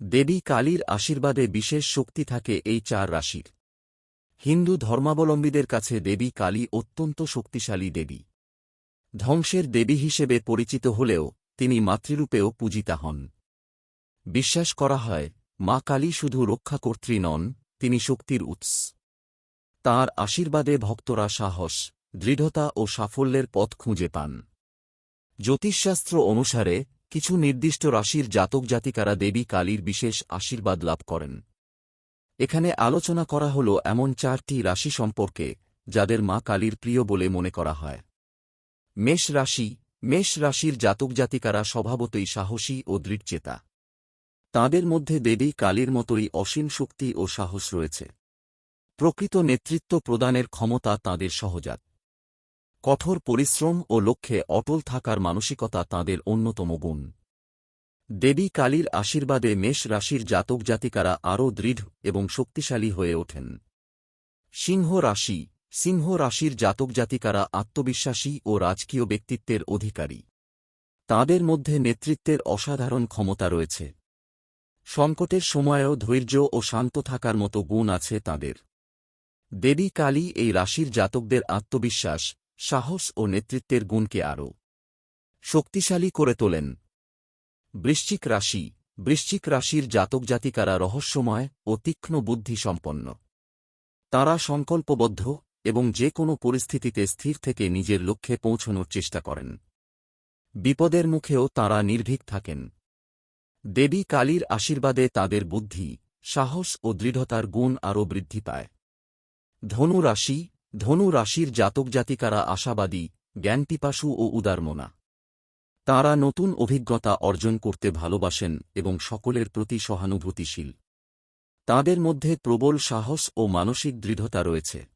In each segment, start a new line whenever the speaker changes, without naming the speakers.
দেবী কালীর আশীর্বাদে বিশেষ শক্তি থাকে এই চার রাশির। হিন্দু ধর্মাবলম্বীদের কাছে দেবী কালী অত্যন্ত শক্তিশালী দেবী। ধ্বংসের দেবী হিসেবে পরিচিত হলেও তিনি মাতৃরূপেও পূজিতা হন। বিশ্বাস করা হয়, মা কালী শুধু রক্ষাকর্ত্রী নন, তিনি শক্তির উৎস। তাঁর আশীর্বাদে ভক্তরা সাহস, দৃঢ়তা ও সাফল্যের পথ খুঁজে পান। জ্যোতিষশাস্ত্র অনুসারে কিছু নির্দিষ্ট রাশির জাতক জাতিকারা দেবী কালীর বিশেষ আশীর্বাদ লাভ করেন। এখানে আলোচনা করা হল এমন চারটি রাশি সম্পর্কে, যাদের মা কালীর প্রিয় বলে মনে করা হয়। মেষ রাশি, মেষ রাশির জাতক জাতিকারা স্বভাবতই সাহসী ও দৃঢ়চেতা। তাঁদের মধ্যে দেবী কালীর মতোই অসীম শক্তি ও সাহস রয়েছে। প্রকৃত নেতৃত্ব প্রদানের ক্ষমতা তাঁদের সহজাত। কঠোর পরিশ্রম ও লক্ষ্যে অটল থাকার মানসিকতা তাঁদের অন্যতম গুণ। দেবী কালীর আশীর্বাদে মেষ রাশির জাতক জাতিকারা আরও দৃঢ় এবং শক্তিশালী হয়ে ওঠেন। সিংহ রাশি সিংহ রাশির জাতক জাতিকারা আত্মবিশ্বাসী ও রাজকীয় ব্যক্তিত্বের অধিকারী। তাঁদের মধ্যে নেতৃত্বের অসাধারণ ক্ষমতা রয়েছে। সংকটের সময়েও ধৈর্য ও শান্ত থাকার মতো গুণ আছে তাঁদের। দেবী কালী এই রাশির জাতকদের আত্মবিশ্বাস সাহস ও নেতৃত্বের গুণকে আরও শক্তিশালী করে তোলেন। বৃশ্চিক রাশি, বৃশ্চিক রাশির জাতক জাতিকারা রহস্যময় ও তীক্ষ্ণ বুদ্ধি সম্পন্ন তাঁরা সংকল্পবদ্ধ এবং যে কোনো পরিস্থিতিতে স্থির থেকে নিজের লক্ষ্যে পৌঁছনোর চেষ্টা করেন। বিপদের মুখেও তাঁরা নির্ভীক থাকেন। দেবী কালীর আশীর্বাদে তাদের বুদ্ধি, সাহস ও দৃঢ়তার গুণ আরও বৃদ্ধি পায়। ধনু রাশি ধনু রাশির জাতক জাতিকারা আশাবাদী, জ্ঞানপিপাসু ও উদারমনা। তাঁরা নতুন অভিজ্ঞতা অর্জন করতে ভালোবাসেন এবং সকলের প্রতি সহানুভূতিশীল। তাঁদের মধ্যে প্রবল সাহস ও মানসিক দৃঢ়তা রয়েছে।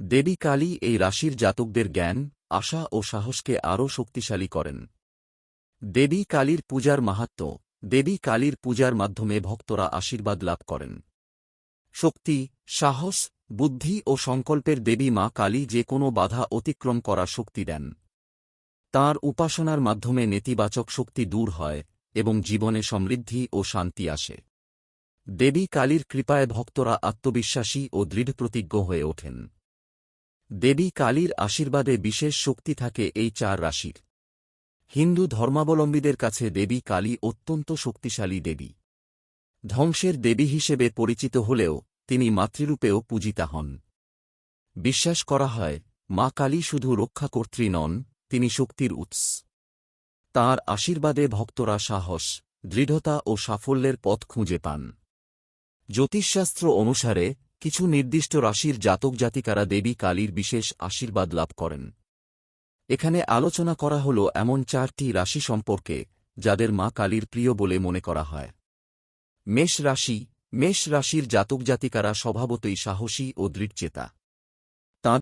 দেবী কালী এই রাশির জাতকদের জ্ঞান, আশা ও সাহসকে আরও শক্তিশালী করেন। দেবী কালীর পূজার মাহাত্ম্য দেবী কালীর পূজার মাধ্যমে ভক্তরা আশীর্বাদ লাভ করেন। শক্তি, সাহস বুদ্ধি ও সংকল্পের দেবী মা কালী যে কোনো বাধা অতিক্রম করার শক্তি দেন। তাঁর উপাসনার মাধ্যমে নেতিবাচক শক্তি দূর হয় এবং জীবনে সমৃদ্ধি ও শান্তি আসে। দেবী কালীর কৃপায় ভক্তরা আত্মবিশ্বাসী ও দৃঢ়প্রতিজ্ঞ হয়ে ওঠেন। দেবী কালীর আশীর্বাদে বিশেষ শক্তি থাকে এই চার রাশির। হিন্দু ধর্মাবলম্বীদের কাছে দেবী কালী অত্যন্ত শক্তিশালী দেবী। ধ্বংসের দেবী হিসেবে পরিচিত হলেও তিনি মাতৃরূপেও পূজিতা হন। বিশ্বাস করা হয়, মা কালী শুধু রক্ষাকর্ত্রী নন, তিনি শক্তির উৎস। তাঁর আশীর্বাদে ভক্তরা সাহস, দৃঢ়তা ও সাফল্যের পথ খুঁজে পান। জ্যোতিষশাস্ত্র অনুসারে, কিছু নির্দিষ্ট রাশির জাতক জাতিকারা দেবী কালীর বিশেষ আশীর্বাদ লাভ করেন। এখানে আলোচনা করা হল এমন চারটি রাশি সম্পর্কে, যাদের মা কালীর প্রিয় বলে মনে করা হয়। মেষ রাশি মেষ রাশির জাতক জাতিকারা স্বভাবতই সাহসী ও দৃঢ়চেতা।